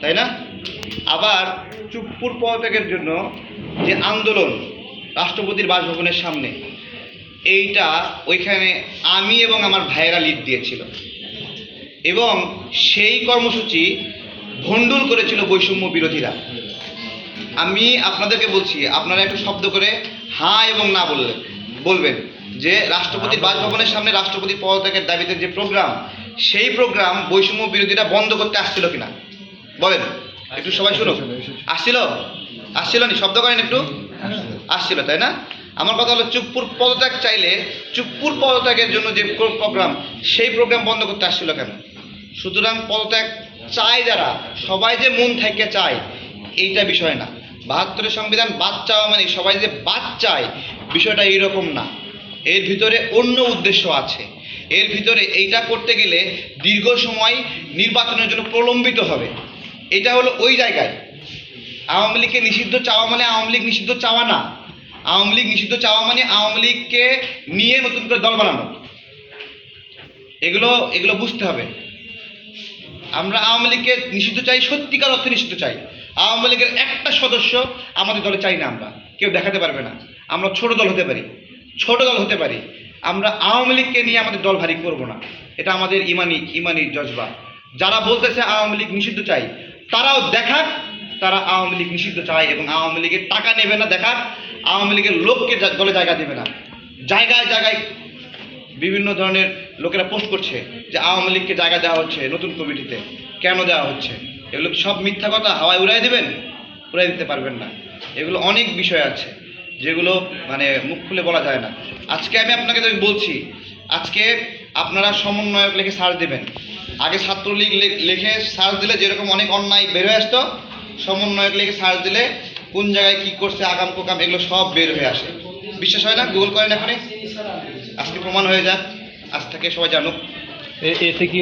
তাই না? আবার চুপ্পুর পদত্যাগের জন্য যে আন্দোলন রাষ্ট্রপতির বাসভবনের সামনে, এইটা ওইখানে আমি এবং আমার ভাইয়েরা লিড দিয়েছিল। এবং সেই কর্মসূচি ভণ্ডুল করেছিল বৈষম্য বিরোধীরা। আমি আপনাদেরকে বলছি, আপনারা একটু শব্দ করে হ্যাঁ এবং না বললেন বলবেন যে রাষ্ট্রপতির বাসভবনের সামনে রাষ্ট্রপতি পদত্যাগের দাবিতে যে প্রোগ্রাম সেই প্রোগ্রাম বৈষম্য বিরোধীরা বন্ধ করতে আসছিল কিনা? বলেন একটু সবাই শুনো আসছিল? আসছিল নি? শব্দ করেন একটু। আসছিল। তাই না? আমার কথা হলো চুপ্পুর পদত্যাগ চাইলে চুপ্পুর পদত্যাগের জন্য যে প্রোগ্রাম সেই প্রোগ্রাম বন্ধ করতে আসছিল কেন? সুতরাং পদত্যাগ চায় যারা সবাই যে মন থেকে চায় এইটা বিষয় না। বাহাত্তরের সংবিধান বাদ চাওয়া মানে সবাই যে বাদ চায় বিষয়টা এইরকম না। এর ভিতরে অন্য উদ্দেশ্য আছে। এর ভিতরে এইটা করতে গেলে দীর্ঘ সময় নির্বাচনের জন্য প্রলম্বিত হবে। এটা হলো ওই জায়গায়। আওয়ামী লীগকে নিষিদ্ধ চাওয়া মানে আওয়ামী লীগ নিষিদ্ধ চাওয়া না। আওয়ামী লীগ নিষিদ্ধ চাওয়া মানে আওয়ামী লীগকে নিয়ে নতুন করে দল বানানো। এগুলো এগুলো বুঝতে হবে। আমরা আওয়ামী লীগকে নিষিদ্ধ চাই, সত্যিকার অর্থে নিষিদ্ধ চাই। আওয়ামী লীগের একটা সদস্য আমাদের দলে চাই না আমরা। কেউ দেখাতে পারবে না। আমরা ছোট দল হতে পারি। ছোট দল হতে পারি। আমরা আওয়ামী লীগকে নিয়ে আমাদের দল ভারী করব না। এটা আমাদের ইমানি ইমানি জজবা। যারা বলতেছে আওয়ামী লীগ নিষিদ্ধ চাই তারাও দেখাক, তারা আওয়ামী লীগ নিষিদ্ধ চায় এবং আওয়ামী লীগের টাকা নেবে না দেখাক, আওয়ামী লীগের লোককে দলে জায়গা দেবে না। জায়গায় জায়গায় বিভিন্ন ধরনের লোকেরা পোস্ট করছে যে আওয়ামী লীগকে জায়গা দেওয়া হচ্ছে নতুন কমিটিতে। কেন দেওয়া হচ্ছে? এগুলো সব মিথ্যা কথা? হাওয়ায় উড়াই দেবেন? উড়াই দিতে পারবেন না। এগুলো অনেক বিষয় আছে যেগুলো মানে মুখ খুলে বলা যায় না। আজকে আমি আপনাকে বলছি, আজকে আপনারা সমন্বয়ক লিখে সার্চ দেবেন। আগে ছাত্রলীগ লেখে সার্চ দিলে যেরকম অনেক অন্যায় বের হয়ে আসতো, সমন্বয়ক লিখে সার্চ দিলে কোন জায়গায় কি করছে, আগাম কোকাম, এগুলো সব বের হয়ে আসে। বিশ্বাস হয় না? গুগল করেন এখনই। আজকে প্রমাণ হয়ে যাক। আজ থেকে সবাই জানুক। এতে কি